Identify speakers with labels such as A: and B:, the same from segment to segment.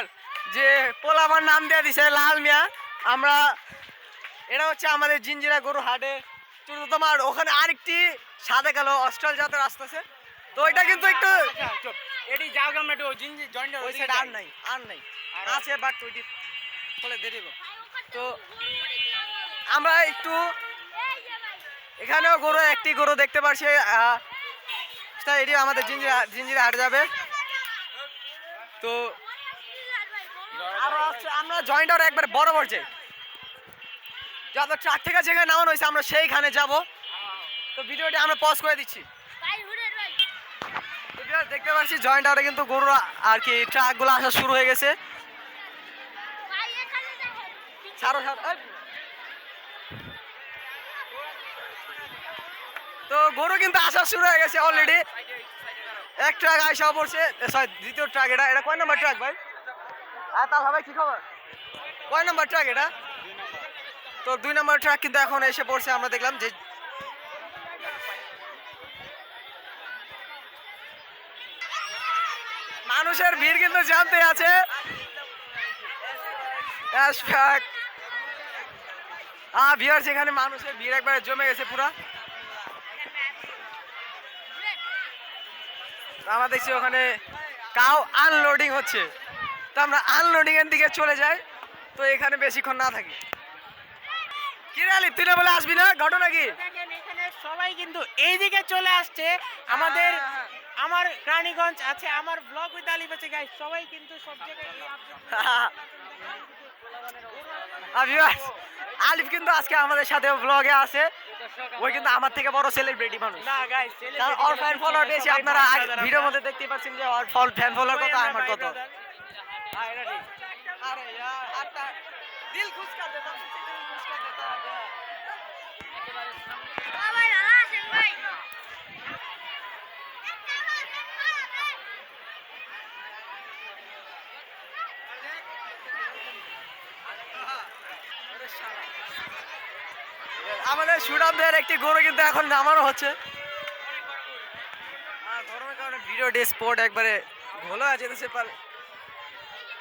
A: বিহার যে পোলা আমার নাম দিয়ে দিছে লাল মিয়া। আমরা এটা হচ্ছে আমাদের জিঞ্জিরা গরু হাটে কিন্তু তোমার ওখানে আরেকটি সাদা কালো অস্ট্রাল জাতের আসতেছে তো ওইটা কিন্তু একটু
B: এটি যাও আমরা একটু জিঞ্জি জয়েন্ট
A: ওই সাইড আর নাই আর নাই। আছে বাট ওইটি বলে দিয়ে দিব তো আমরা একটু এখানেও গরু একটি গরু দেখতে তা এটি আমাদের জিঞ্জিরা জিঞ্জিরা হাট যাবে। তো আরও আমরা জয়েন্ট আর একবার বড় পড়ছে যত ট্রাক থেকে যেখানে নামানো হয়েছে, আমরা সেইখানে যাব। তো ভিডিওটি আমরা পজ করে দিচ্ছি। দেখতে পাচ্ছি জয়েন্ট আউটে কিন্তু গরু আর কি ট্রাকগুলো আসা শুরু হয়ে গেছে। তো গরু কিন্তু আসা শুরু হয়ে গেছে অলরেডি এক ট্রাক আইসা পড়ছে দ্বিতীয় ট্রাক এটা এটা কয় নাম্বার ট্রাক ভাই? হ্যাঁ তা ভাই কি খবর? কয় নম্বর ট্রাক এটা? তো দুই নম্বর ট্রাক কিন্তু এখন এসে পড়ছে, আমরা দেখলাম যে মানুষের ভিড় কিন্তু জানতে আছে। ভিউয়ার্স এখানে মানুষের ভিড় একবারে জমে গেছে পুরা। আমরা দেখছি ওখানে কাউ আনলোডিং হচ্ছে। তো আমরা আনলোডিং এর দিকে চলে যাই। তো এখানে বেশিক্ষণ না থাকি। কি তুই না বলে আসবি না? ঘটনা কি?
B: এখানে সবাই কিন্তু এইদিকে চলে আসছে। আমাদের
A: হ্যাঁ,
B: আমার রানীগঞ্জ আছে আমার ব্লগ উইথ আলিফ আছে। গাইস সবাই কিন্তু সব জায়গায় এই
A: আর আলিফ কিন্তু আজকে আমাদের সাথে ব্লগে আছে। ওই কিন্তু আমার থেকে বড় সেলিব্রিটি মানুষ।
B: না গাইস
A: কারণ ওর ফ্যান ফলোয়ার বেশি আপনারা ভিডিওর মধ্যে দেখতে পাচ্ছেন যে ওর ফ্যান ফলোয়ার কত আমার কত। अरे यार आता दिल खुश कर देता हूँ, सच्ची दिल खुश कर देता है আমাদের সুরামদের একটি গরু কিন্তু এখন নামানো হচ্ছে আর গরমের কারণে ভিডিও ডে স্পট একবারে ঘোলা যেতেছে পারে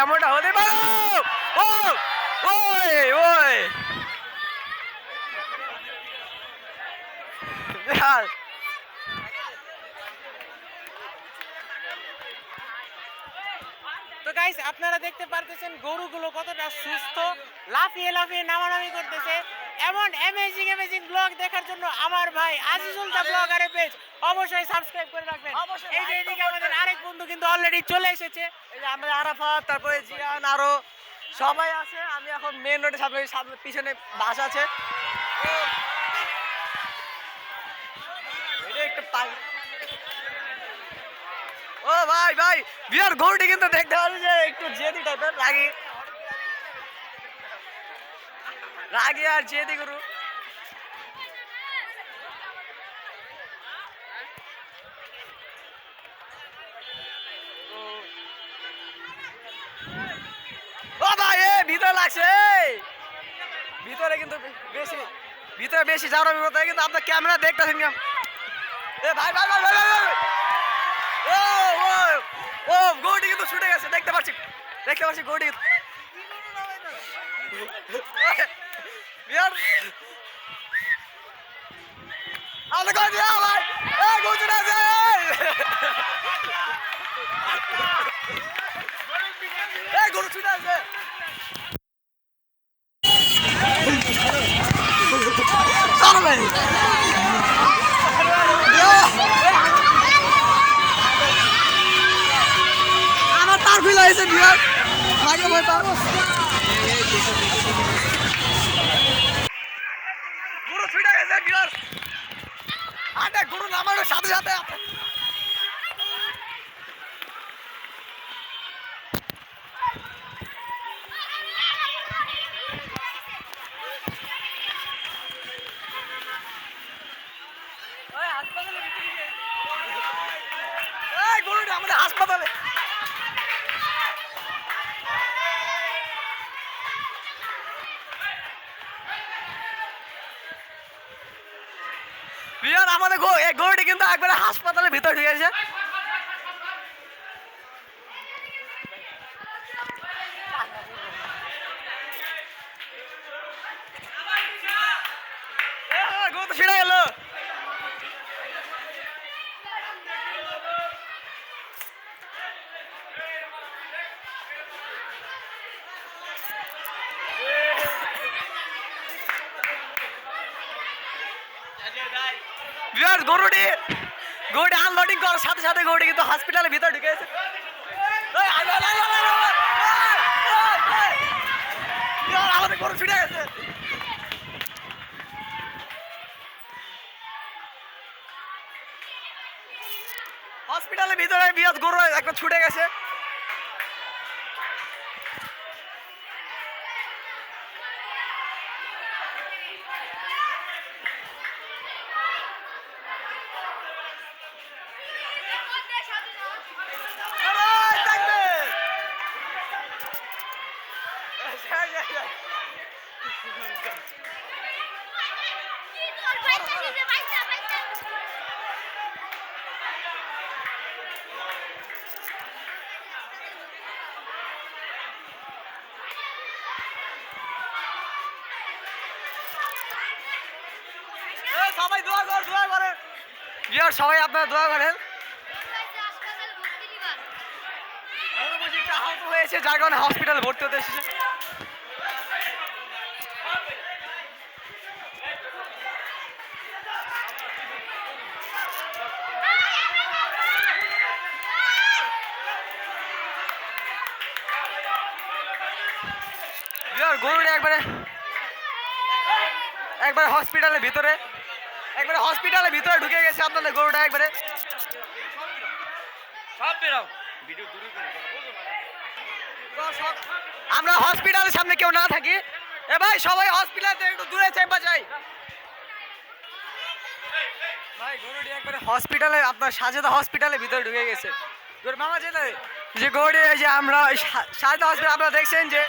A: এমনটা হতে পারে। ও, ওই ওই।
B: তো গাইস আপনারা দেখতে পারতেছেন গরুগুলো কতটা সুস্থ, লাফিয়ে লাফিয়ে নামানামি করতেছে। এমন অ্যামেজিং অ্যামেজিং ব্লগ দেখার জন্য আমার ভাই আজিজুল দা ব্লগারের পেজ অবশ্যই সাবস্ক্রাইব করে রাখবেন।
A: অবশ্যই
B: এই যে এদিকে আমাদের আরেক বন্ধু কিন্তু অলরেডি চলে এসেছে।
A: এই যে আমাদের আরাফাত তারপরে জিয়ান আরও সবাই আছে। আমি এখন মেন রোডের সামনে সামনে পিছনে বাস আছে। এটা একটু ও ভাই ভাই বিয়ার গরুটি কিন্তু দেখতে পাচ্ছি যে একটু জেদি টাইপের রাগি। রাগি আর জেদি গরু ও ভাই এ ভিতরে লাগছে ভিতরে কিন্তু বেশি, ভিতরে বেশি যাওয়ার বিপদ কিন্তু আপনার ক্যামেরা দেখতেছেন কেমন? ভাই ভাই ভাই ভাই ভাই। ও ও গৌটি কিন্তু ছুটে গেছে, দেখতে পাচ্ছি দেখতে পাচ্ছি গৌটি বিয়ার আমাদের কই দিয়া ভাই? আছে বিহার? আগে ভাই পারো গরু ছুটে গেছে বিহার। আটে গরু নামানোর সাথে সাথে আমাদের হাসপাতালে। গো- এই গরুটি কিন্তু একবারে হাসপাতালের ভিতরে ঢুকেছে গরুটি। গরুটি আনলোডিং করার সাথে সাথে গরুটি কিন্তু হসপিটালের ভিতরে ঢুকে গরু ছুটে গেছে। হসপিটালের ভিতরে বিরাট গরু একটা ছুটে গেছে। সবাই দোয়া কর দোয়া করেন বিয়ার সবাই আপনারা দোয়া করেন। হয়েছে যার কারণে হসপিটালে ভর্তি হতে এসেছে। গরুটা একবারে একবারে হসপিটালের ভিতরে একবারে হসপিটালের ভিতরে ঢুকে গেছে আপনাদের গরুটা একবারে।
C: সব বেরাও। ভিডিও দূরে
A: আমরা হসপিটালের সামনে কেউ না থাকি। এ ভাই সবাই হসপিটাল থেকে একটু দূরে চেম্পা যাই। ভাই গরুটি একবারে হসপিটালে আপনার সাজেদা হসপিটালের ভিতরে ঢুকে গেছে। মামা যেটা যে গরুটি এই যে আমরা সাজেদা হসপিটাল আপনারা দেখছেন যে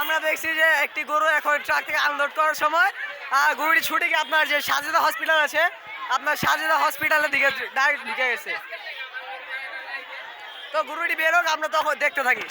A: আমরা দেখছি যে একটি গরু এখন ট্রাক থেকে আনলোড করার সময় আহ, গরুটি ছুটে গিয়ে আপনার যে সাজেদা হসপিটাল আছে আপনার সাজেদা হসপিটালের দিকে ডাইরেক্ট ঢুকে গেছে। তো গরুটি বেরোক আমরা তখন দেখতে থাকি।